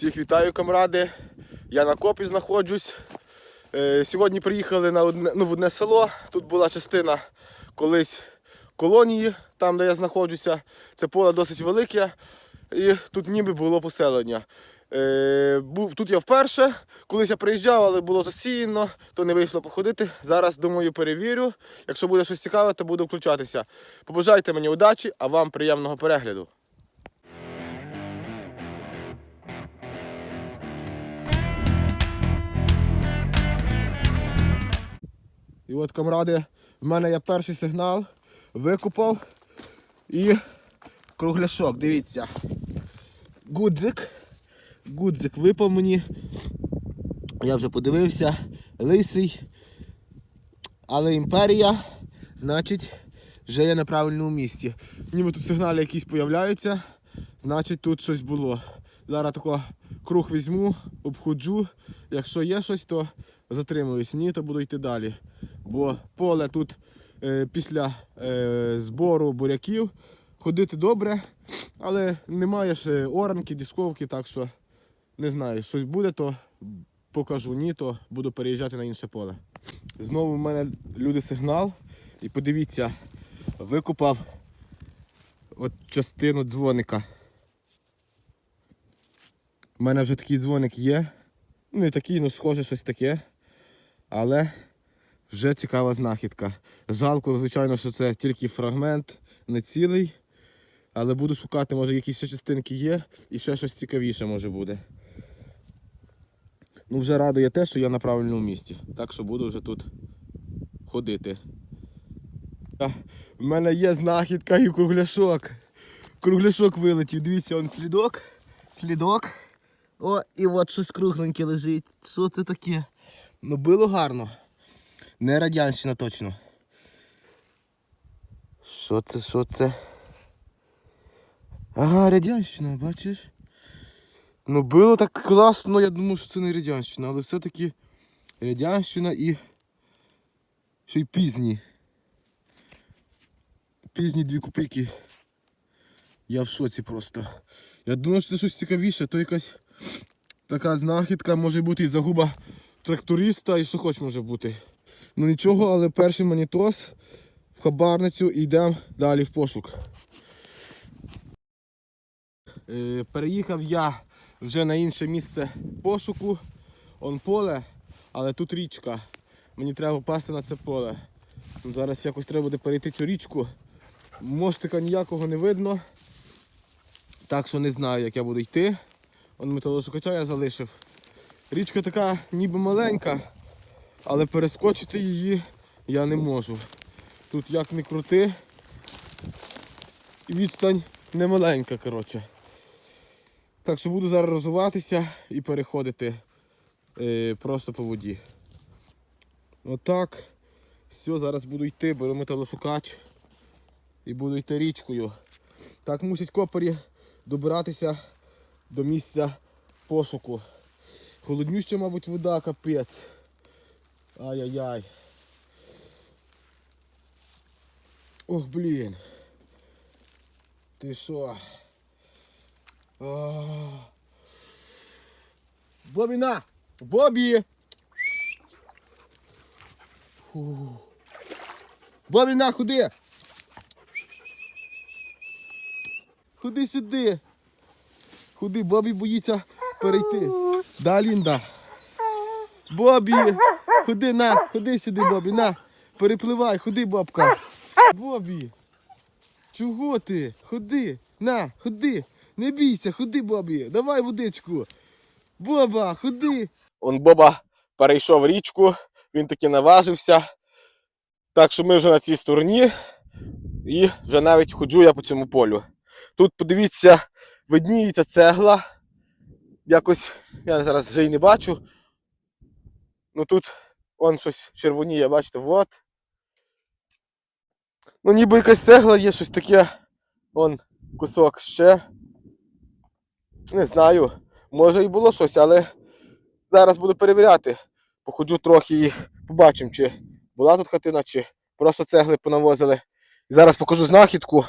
Всіх вітаю, камради. Я на копі знаходжусь. Е, Сьогодні приїхали на одне, ну, в одне село. Тут була частина колись колонії, там де я знаходжуся. Це поле досить велике. І тут ніби було поселення. Е, тут я вперше. Колись я приїжджав, але було засіяно, то не вийшло походити. Зараз, думаю, перевірю. Якщо буде щось цікаве, то буду включатися. Побажайте мені удачі, а вам приємного перегляду. І от, камради, в мене є перший сигнал. Викупав і кругляшок, дивіться. Гудзик. Гудзик випав мені. Я вже подивився. Лисий. Але імперія, значить, вже є на правильному місці. Ніби тут сигнали якісь появляються, значить тут щось було. Зараз тако круг візьму, обходжу. Якщо є щось, то затримуюсь. Ні, то буду йти далі. Бо поле тут е, після е, збору буряків ходити добре, але немає ще оранки, дісковки, так що не знаю, щось буде, то покажу. Ні, то буду переїжджати на інше поле. Знову в мене люди сигнал. І подивіться, викупав от частину дзвоника. У мене вже такий дзвоник є. Ну не такий, ну схоже щось таке. Але вже цікава знахідка. Жалко, звичайно, що це тільки фрагмент, не цілий. Але буду шукати, може якісь ще частинки є і ще щось цікавіше може буде. Ну вже радує те, що я на правильному місці. Так що буду вже тут ходити. В мене є знахідка і кругляшок. Кругляшок вилетів. Дивіться, он слідок. Слідок. О, і от щось кругленьке лежить. Що це таке? Ну було гарно. Не радянщина точно. Що це, що це? Ага, радянщина, бачиш? Ну було так класно, я думав, що це не радянщина, але все-таки радянщина і ще й пізні. Пізні дві копійки. Я в шоці просто. Я думав, що це щось цікавіше, то якась така знахідка може бути і загуба тракториста і що хоч може бути. Ну нічого, але перший монітос в хабарницю і йдемо далі в пошук. Е, переїхав я вже на інше місце пошуку. Он поле, але тут річка. Мені треба попасти на це поле. Ну, Зараз якось треба буде перейти цю річку. Мостика ніякого не видно. Так що не знаю, як я буду йти. Он металошукача я залишив. Річка така ніби маленька, але перескочити її я не можу. Тут як не крути, відстань не маленька, коротше. Так що буду зараз розвиватися і переходити е, просто по воді. Отак. Все, зараз буду йти, беру металошукач і буду йти річкою. Так мусять копарі добиратися до місця пошуку. Холоднюща, мабуть, вода, капець. Ай-яй-яй. Ох, блін. Ти що? А. Бобі на! Бобі! Фу. Бобі на, ходи! Ходи сюди! Ходи, Бобі боїться перейти. Да, Лінда? Бобі! Ходи на, ходи сюди, Бобі, на! Перепливай, ходи, бабка! Бобі! Чого ти? Ходи! На, ходи! Не бійся, ходи, Бобі! Давай водичку! Боба, ходи! Он Боба перейшов річку, він таки наважився. Так що ми вже на цій стороні і вже навіть ходжу я по цьому полю. Тут подивіться, видніється цегла. Якось я зараз вже й не бачу. Ну тут вон щось червоніє, бачите, от. Ну ніби якась цегла є, щось таке. Вон кусок ще. Не знаю. Може і було щось, але зараз буду перевіряти. Походжу трохи і побачимо, чи була тут хатина, чи просто цегли понавозили. Зараз покажу знахідку.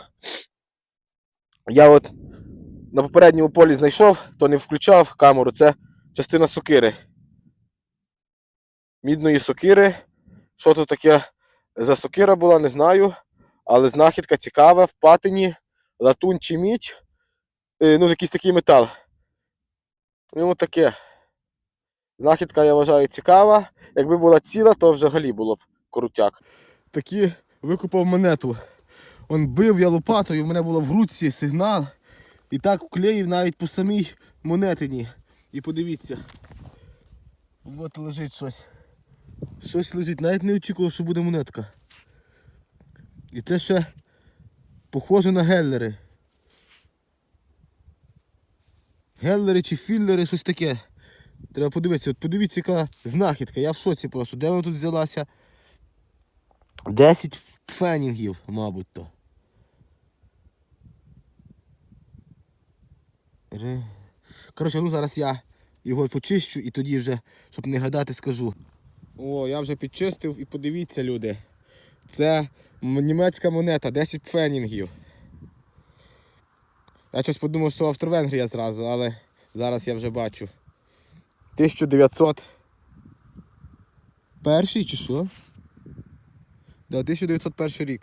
Я от на попередньому полі знайшов, то не включав камеру. Це частина сокири. Мідної сокири. Що тут таке за сокира була, не знаю. Але знахідка цікава в патині, латунь чи мідь. Е, Ну, якийсь такий метал. Ну, таке. Знахідка, я вважаю, цікава. Якби була ціла, то взагалі було б крутяк. Такі викупав монету. Он бив я лопатою, в мене було в руці сигнал. І так вклеїв навіть по самій монетині. І подивіться. От лежить щось. Щось лежить, навіть не очікував, що буде монетка. І це ще похоже на геллери. Геллери чи філлери, щось таке. Треба подивитися, от подивіться, яка знахідка. Я в шоці просто. Де вона тут взялася? 10 фенінгів, мабуть то. Ре- Коротше, ну зараз я його почищу і тоді вже, щоб не гадати, скажу. О, я вже підчистив і подивіться, люди. Це німецька монета, 10 фенінгів. Я щось подумав, що Австро-Венгрія зразу, але зараз я вже бачу. 1900. Перший чи що? Да, 1901 рік.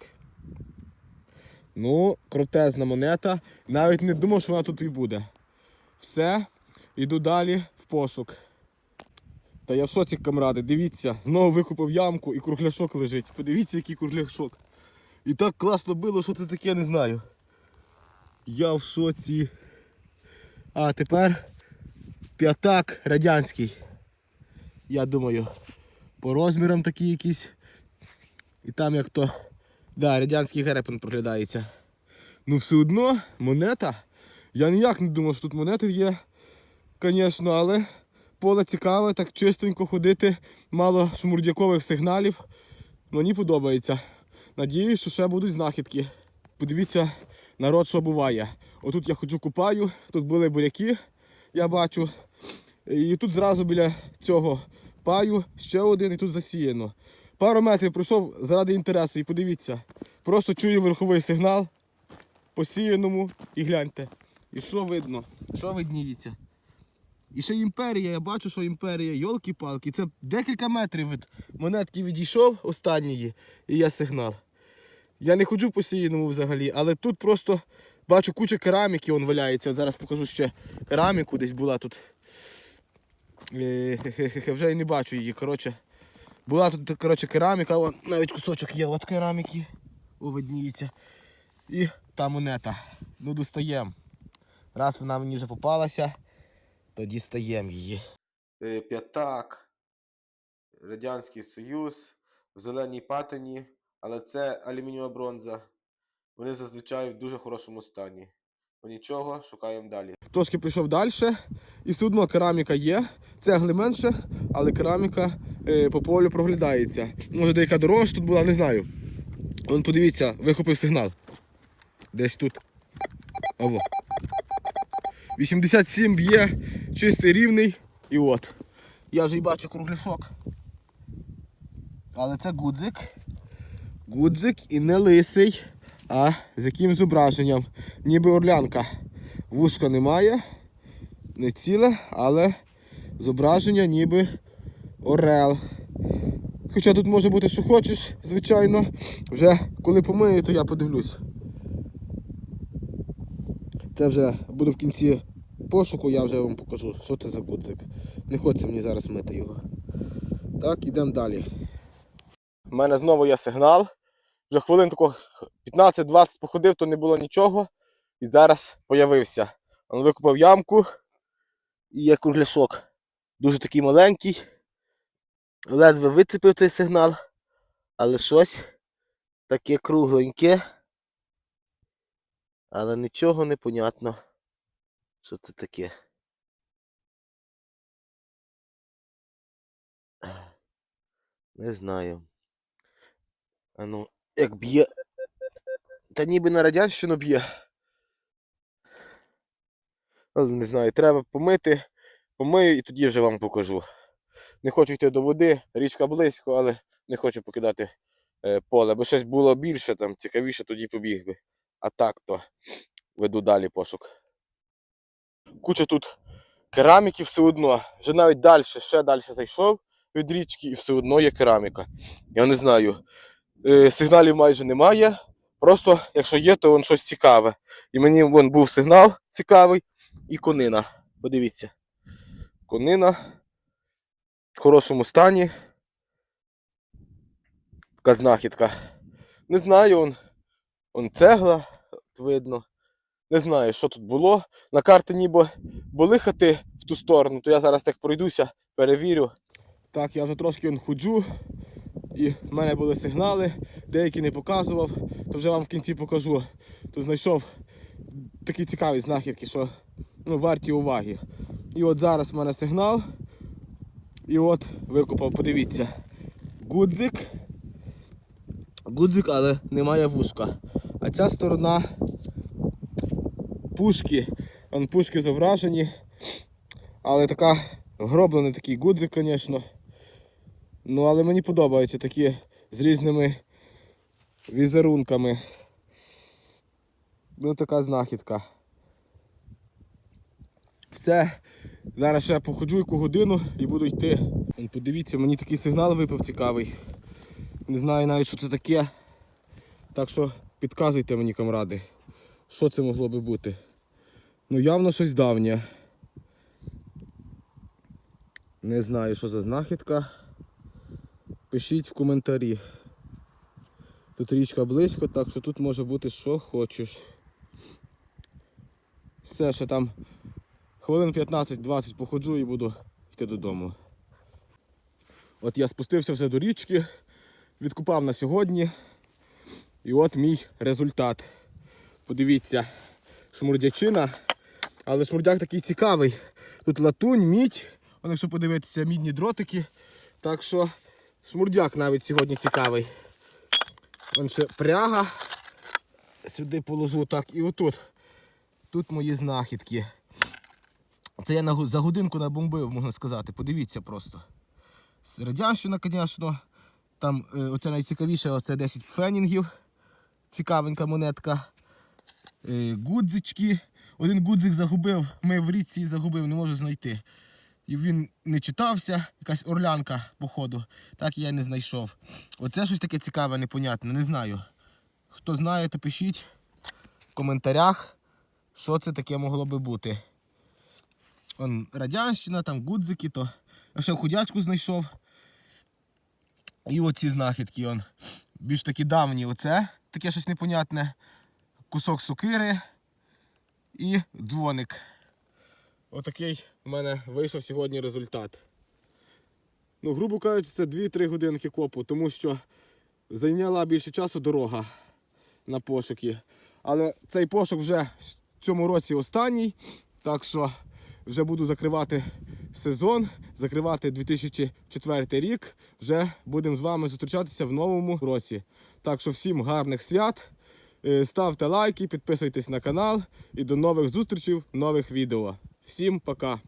Ну, крутезна монета. Навіть не думав, що вона тут і буде. Все, йду далі в пошук. Та я в шоці, камради, дивіться, знову викупив ямку і кругляшок лежить. Подивіться, який кругляшок. І так класно було, що це таке, не знаю. Я в шоці. А тепер п'ятак радянський. Я думаю, по розмірам такі якісь. І там як то. Да, радянський герепен проглядається. Ну все одно монета. Я ніяк не думав, що тут монети є, звісно, але поле цікаве, так чистенько ходити, мало шмурдякових сигналів. Мені подобається. Надіюсь, що ще будуть знахідки. Подивіться, народ, що буває. Отут я ходжу купаю, тут були буряки, я бачу. І тут зразу біля цього паю ще один і тут засіяно. Пару метрів пройшов заради інтересу і подивіться. Просто чую верховий сигнал посіяному і гляньте. І що видно? Що видніється? І ще імперія, я бачу, що імперія, йолки-палки, це декілька метрів від монетки відійшов останньої, і є сигнал. Я не ходжу по сіяному взагалі, але тут просто бачу куча кераміки, он валяється. Зараз покажу ще кераміку, десь була тут. Е, Вже і не бачу її. Коротше, була тут коротше, кераміка, вон навіть кусочок є от кераміки. О. І та монета. Ну, достаємо. Раз вона мені вже попалася, то дістаємо її. П'ятак, Радянський Союз, в зеленій патині, але це алюмінієва бронза. Вони зазвичай в дуже хорошому стані. Ну нічого, шукаємо далі. Трошки пішов далі, і все одно кераміка є. Цегли менше, але кераміка е, по полю проглядається. Може деяка дорожча тут була, не знаю. Вон подивіться, вихопив сигнал. Десь тут. Ово. 87 б'є, чистий рівний. І от. Я вже й бачу кругляшок. Але це гудзик. Гудзик і не лисий, а з яким зображенням. Ніби орлянка. Вушка немає, не ціле, але зображення ніби орел. Хоча тут може бути, що хочеш, звичайно. Вже коли помию, то я подивлюсь. Це вже буду в кінці пошуку, я вже вам покажу, що це за гудзик. Не хочеться мені зараз мити його. Так, ідемо далі. У мене знову є сигнал. Вже хвилин тако 15-20 походив, то не було нічого. І зараз появився. Он викопав ямку і є кругляшок. Дуже такий маленький. Ледве вицепив цей сигнал, але щось таке кругленьке. Але нічого не понятно, що це таке. Не знаю. А ну, як б'є. Та ніби на радянщину б'є. Але не знаю, треба помити, помию і тоді вже вам покажу. Не хочу йти до води, річка близько, але не хочу покидати е, поле. Бо щось було більше, там, цікавіше, тоді побіг би. А так то веду далі пошук. Куча тут кераміки все одно. Вже навіть далі, ще далі зайшов від річки, і все одно є кераміка. Я не знаю. Е, сигналів майже немає. Просто, якщо є, то вон щось цікаве. І мені вон був сигнал цікавий і конина. Подивіться. Конина в хорошому стані. Така знахідка. Не знаю, он, он цегла видно. Не знаю, що тут було. На карті ніби були хати в ту сторону, то я зараз так пройдуся, перевірю. Так, я вже трошки он ходжу, і в мене були сигнали, деякі не показував, то вже вам в кінці покажу. То знайшов такі цікаві знахідки, що ну, варті уваги. І от зараз в мене сигнал. І от викопав, подивіться. Гудзик. Гудзик, але немає вушка. А ця сторона пушки. Вон пушки зображені. Але така гроблений такий гудзик, звісно. Ну, але мені подобаються такі з різними візерунками. Ну, така знахідка. Все. Зараз ще походжу яку годину і буду йти. Подивіться, мені такий сигнал випав цікавий. Не знаю навіть, що це таке. Так що підказуйте мені, камради, що це могло би бути. Ну, явно щось давнє. Не знаю, що за знахідка. Пишіть в коментарі. Тут річка близько, так що тут може бути що хочеш. Все, ще там хвилин 15-20 походжу і буду йти додому. От я спустився вже до річки, відкупав на сьогодні. І от мій результат. Подивіться, шмурдячина. Але шмурдяк такий цікавий. Тут латунь, мідь. Вон, якщо подивитися, мідні дротики. Так що шмурдяк навіть сьогодні цікавий. Вон ще пряга. Сюди положу так. І отут. Тут мої знахідки. Це я за годинку набомбив, можна сказати. Подивіться просто. Радянщина, звісно. Там е, оце найцікавіше, оце 10 фенінгів. Цікавенька монетка. Е, гудзички. Один гудзик загубив, ми в річці загубив, не можу знайти. І він не читався, якась орлянка, походу. Так я не знайшов. Оце щось таке цікаве, непонятне, не знаю. Хто знає, то пишіть в коментарях, що це таке могло би бути. Он радянщина, там гудзики, то я ще худячку знайшов. І оці знахідки, он. більш такі давні. Оце таке щось непонятне. Кусок сокири і дзвоник. Отакий в мене вийшов сьогодні результат. Ну, грубо кажучи, це 2-3 годинки копу, тому що зайняла більше часу дорога на пошуки. Але цей пошук вже в цьому році останній. Так що вже буду закривати сезон, закривати 2004 рік. Вже будемо з вами зустрічатися в новому році. Так що всім гарних свят. Е, Ставте лайки, підписуйтесь на канал і до нових зустрічей нових відео. Всім пока!